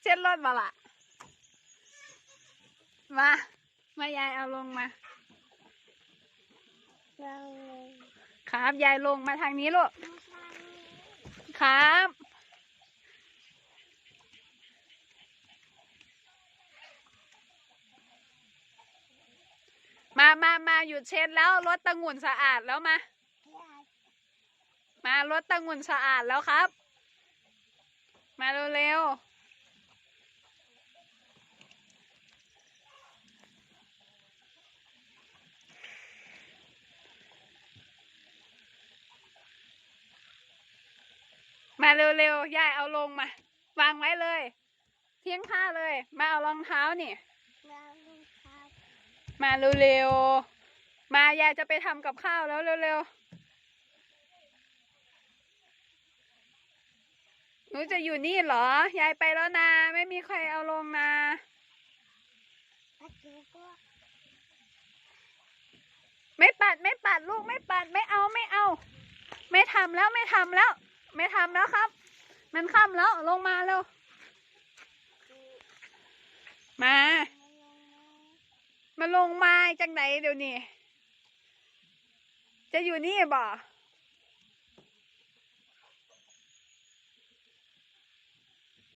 เช็ดรถมาละมา มายายเอาลงมาลยครับยายลงมาทางนี้ลูก ครับ มามามาหยุดเช็ดแล้วรถตะงุ่นสะอาดแล้วมา มารถตะงุ่นสะอาดแล้วครับ มาเร็วๆ มาเร็วๆ ยายเอาลงมา วางไว้เลยเที่ยงผ้าเลย มาเอารองเท้านี่เราเลยครับมาเร็วๆ มายายจะไปทำกับข้าวแล้วเร็วๆ นูจะอยู่นี่เหรอ ยายไปแล้วนะ ไม่มีใครเอาลงนะไม่ปัดไม่ปัดลูกไม่ปัดไม่เอาไม่เอา ไม่ทำแล้วไม่ทำแล้ว ไม่ทำแล้วครับ มันค่ำแล้วลงมาเร็วมา มาลงมาจังไหนเดี๋ยวนี้จะอยู่นี่บ่